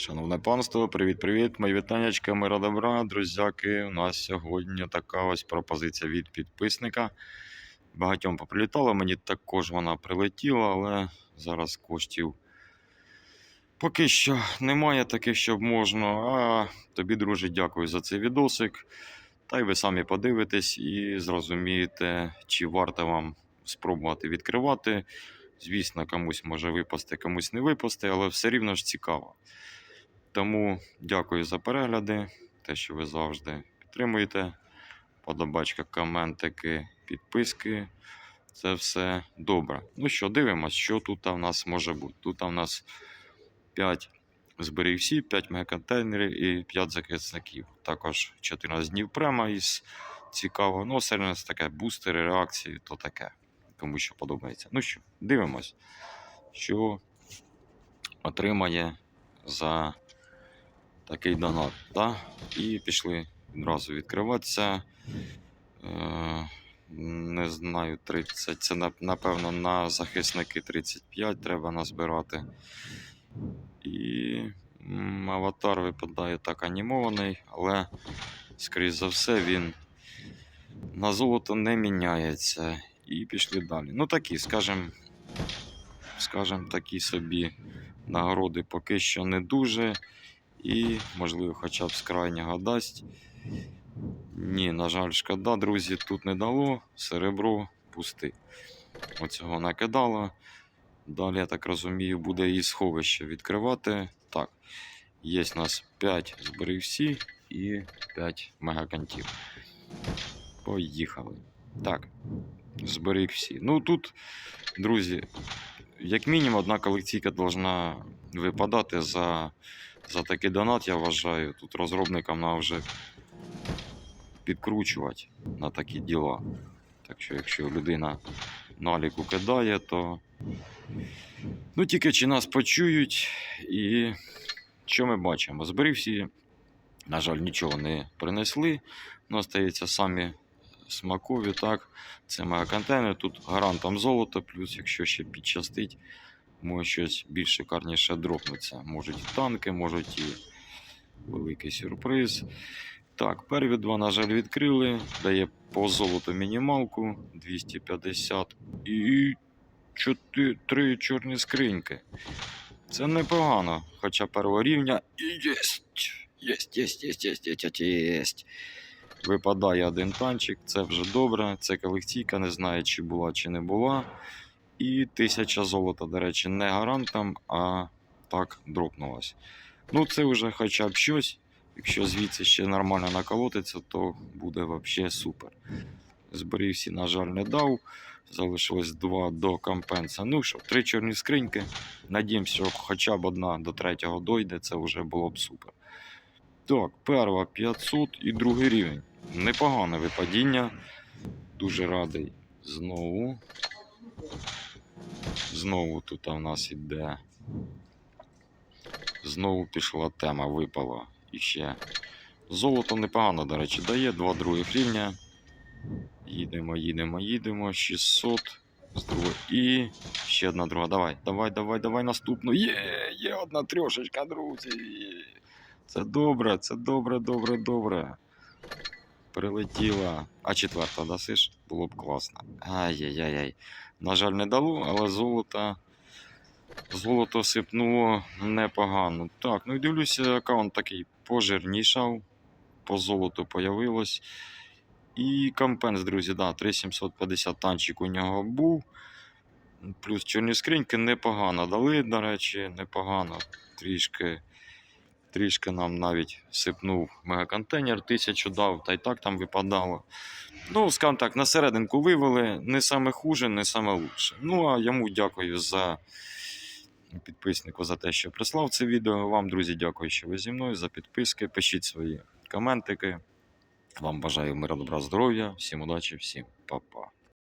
Шановне панство, привіт-привіт, мої вітаннячка, мира добра, друзяки. У нас сьогодні така ось пропозиція від підписника. Багатьом поприлітало, мені також вона прилетіла, але зараз коштів поки що немає таких, щоб можна. А тобі, друже, дякую за цей відосик. Та й ви самі подивитесь і зрозумієте, чи варто вам спробувати відкривати. Звісно, комусь може випасти, комусь не випасти, але все рівно ж цікаво. Тому дякую за перегляди, те, що ви завжди підтримуєте. Подобачка, коментики, підписки. Це все добре. Ну що, дивимось, що тут у нас може бути. Тут у нас 5 зберіг всі, 5 мегаконтейнерів і 5 захисників. Також 14 днів према із цікавого. Ну, таке бустери, реакції, то таке. Кому що подобається. Ну що, дивимось, що отримає за такий донат. Да? І пішли одразу відкриватися. Е, не знаю, 30. Це напевно на захисники 35 треба назбирати. І аватар випадає так анімований, але, скоріш за все, він на золото не міняється. І пішли далі. Ну такі, скажімо, скажімо, такі собі нагороди поки що не дуже. І, можливо, хоча б з крайнього дасть. Ні, на жаль, шкода, друзі, тут не дало. Серебро пусти. Оцього накидало. Далі, я так розумію, буде і сховище відкривати. Так, є у нас 5 зберіг всі і 5 мегакантів. Поїхали. Так, зберіг всі. Ну тут, друзі, як мінімум, одна колекційка повинна випадати за, за такий донат, я вважаю. Тут розробникам треба вже підкручувати на такі діла. Так що, якщо людина наліку кидає, то ну тільки чи нас почують, і що ми бачимо? Зберіг всі, на жаль, нічого не принесли. Ну, остається самі смакові, так. Це мегаконтейнер. Тут гарантом золото, плюс, якщо ще підчастить, може щось більш шикарніше дропнеться. Можуть і танки, можуть і великий сюрприз. Так, перві два, на жаль, відкрили. Дає по золоту мінімалку 250 і чотири, три чорні скриньки. Це непогано, хоча першого рівня. Єсть, єсть, єсть, єсть, єсть, єсть, єсть. Випадає один танчик, це вже добре. Це колекційка, не знаю, чи була, чи не була. І тисяча золота, до речі, не гарантом, а так дропнулась. Ну, це вже хоча б щось. Якщо звідси ще нормально наколотиться, то буде взагалі супер. Зберіг всі, на жаль, не дав. Залишилось два до компенса. Ну що, три чорні скриньки. Надіємося, що хоча б одна до третього дойде, це вже було б супер. Так, перва 500 і другий рівень. Непогане випадіння. Дуже радий. Знову. Знову тут у нас іде. Знову пішла тема, випала. І ще. Золото непогано, до речі, дає. Два других рівня. Їдемо, їдемо, їдемо. 600. З другої. І ще одна друга. Давай, давай, давай, давай наступну. Є, є одна трьошечка, друзі. Це добре, це добре, добре, добре. Прилетіла. А четверта дасиш? Було б класно. Ай-яй-яй-яй. На жаль, не дало, але золото. Золото сипнуло непогано. Так, ну і дивлюся, аккаунт такий пожирнішав. По золоту появилось. І компенс, друзі, да, 3750 танчик у нього був. Плюс чорні скриньки непогано дали, до речі, непогано. Трішки, трішки нам навіть сипнув мегаконтейнер, тисячу дав, та й так там випадало. Ну, скажімо так, на серединку вивели, не саме хуже, не саме лучше. Ну, а йому дякую за підписнику за те, що прислав це відео. Вам, друзі, дякую, що ви зі мною, за підписки. Пишіть свої коментики. Вам бажаю мира, добра, здоров'я, всім удачі, всім па-па.